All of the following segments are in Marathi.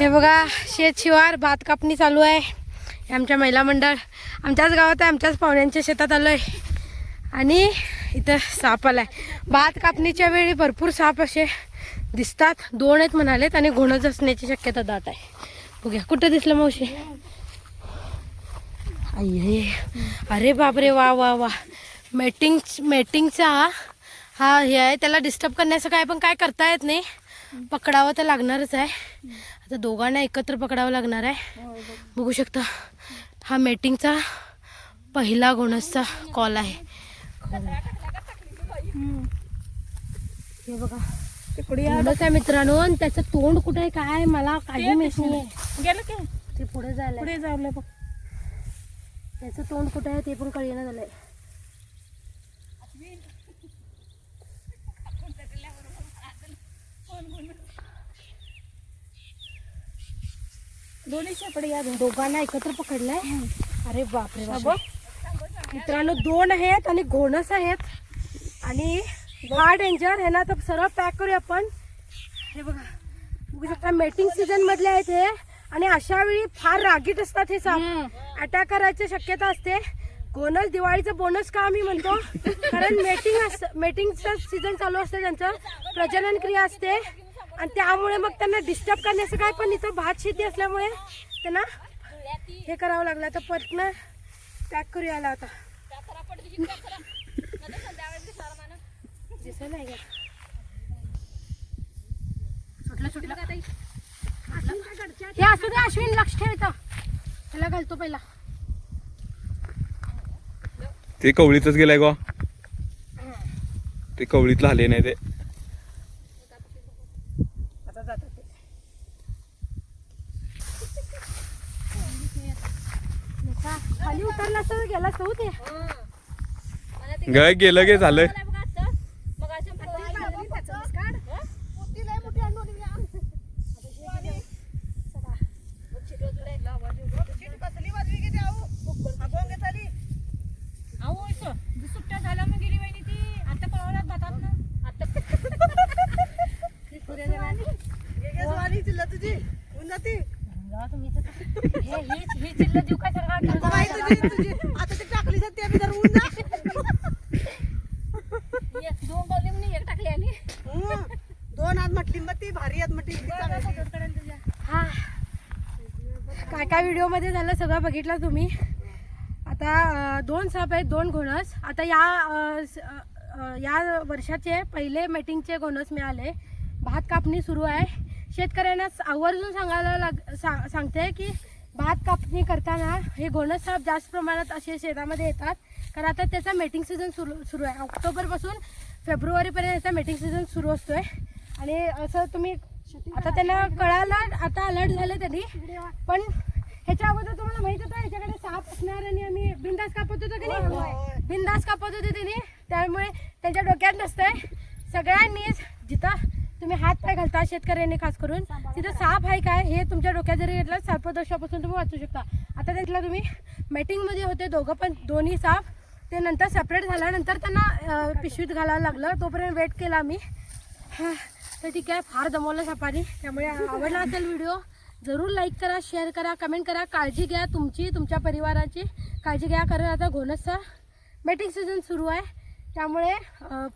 हे बघा शेत शिवार भात कापणी चालू आहे. आमच्या महिला मंडळ आमच्याच गावात आहे आमच्याच पाहुण्यांच्या शेतात आलो आहे आणि इथं साप आला आहे भात कापणीच्या वेळी भरपूर साप असे दिसतात. दोन आहेत म्हणालेत आणि घोणच असण्याची शक्यता दाट आहे. बघूया कुठं दिसलं मावशी? आई अरे बापरे वा वा वा. मेटिंग मेटिंगचा हा हे आहे. त्याला डिस्टर्ब करण्याचं काय पण काय करता येत नाही. पकडावं तर लागणारच आहे. आता दोघांना एकत्र पकडावं लागणार आहे. बघू शकता हा मेटिंगचा पहिला घोणसचा कॉल आहे. हे बघा. आहे मित्रांनो आणि त्याचं तोंड कुठे आहे काय मला काही माहीत नाही गेलं ते पुढे जायला पुढे जावलं बघ. त्याचं तोंड कुठे आहे ते पण कळेना झालंय. दोन्ही शेपडे या दोघांना एकत्र पकडलाय. अरे बापरे बाप. बघ मित्रांनो दोन आहेत आणि घोणस आहेत. आणि हा डेंजर हे ना तर सरळ पॅक करूया आपण. हे बघा. बघू शकता मेटिंग सीझन मधले आहेत हे. आणि अशा वेळी फार रागीट असतात हे साप. अटॅक करायची शक्यता असते. घोणस दिवाळीचं बोनस का आम्ही म्हणतो? कारण मेटिंग असतं मेटिंगचं सीझन चालू असतं त्यांचं. प्रजनन क्रिया असते. आणि त्यामुळे मग त्यांना डिस्टर्ब करण्याचं काय पण इथं भात शेती असल्यामुळे त्यांना हे करावं लागलं. आता परतनं पॅक करूया याला आता. दिसत नाही का? सुटलं सुटलं. हे असू दे अश्विन लक्ष ठेवतं त्याला घालतो पहिला. ते कवळीतच गेलाय गो. ते कवळीतलं आले नाही ते आता जातात ते निका, खाली उतरला असतं गेला असतो ते गय गेलं गे झालं अहो इथं सुट्ट्या झाल्या मग गेली वहिनी ती आता पळवल्यात भातात ना जा तुम्ही इथं. हे हीच ही चिल्ल जीव काय दोन आज म्हटली मग ती भारी आज म्हटली हा. काय काय व्हिडिओमध्ये झालं सगळं बघितलं तुम्ही. आता दोन साप आहेत दोन घोणस. आता या या वर्षाचे पहिले मीटिंगचे घोणस मिळाले. भात कापणी सुरू आहे. शेतकऱ्यांना आवर्जून सांगायला लाग सा- सांगते की भात कापणी करताना हे घोणस साप जास्त प्रमाणात असे शेतामध्ये येतात. कारण आता त्याचा मेटिंग सीझन सुरू सुरू आहे. ऑक्टोबरपासून फेब्रुवारीपर्यंत याचा मेटिंग सीझन सुरू असतोय. आणि असं तुम्ही आता त्यांना कळालं आता अलर्ट झाले त्यांनी. पण ह्याच्या अगोदर तुम्हाला माहीत होतं ह्याच्याकडे साप असणार आणि आम्ही बिंदास कापत होतो की नाही? बिंदास कापत होते त्यांनी. त्यामुळे त्यांच्या डोक्यात नसतंय. सगळ्यांनीच जिथं तुम्ही हात पाय घालता शेतकऱ्यांनी खास करून. तिथं साप आहे काय? हे तुमच्या डोक्यात जरी घेतलं सर्पदोषापासून तुम्ही वाचू शकता. आता त्यांना तुम्ही मीटिंगमध्ये होते दोघं पण दोन्ही साप. ते नंतर सेपरेट झाल्यानंतर त्यांना पिशवीत घालायला लागलं. तोपर्यंत वेट केला आम्ही. हा, तर ठीक आहे फार दमवलं सापारी त्यामुळे आवडला असेल व्हिडिओ जरूर लाईक करा शेअर करा कमेंट करा. काळजी घ्या तुमची तुमच्या परिवाराची. काळजी घ्या. कारण आता घोणसचा मेटिंग सीझन सुरू आहे. त्यामुळे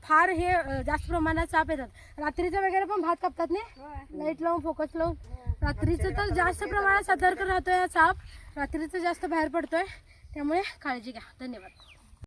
फार हे जास्त प्रमाणात साप येतात. रात्रीचं वगैरे पण भात कापतात नाही लाइट लावून फोकस लावून. रात्रीचं तर जास्त प्रमाणात सतर्क राहतोय हा साप. रात्रीचं जास्त बाहेर पडतोय. त्यामुळे काळजी घ्या. धन्यवाद.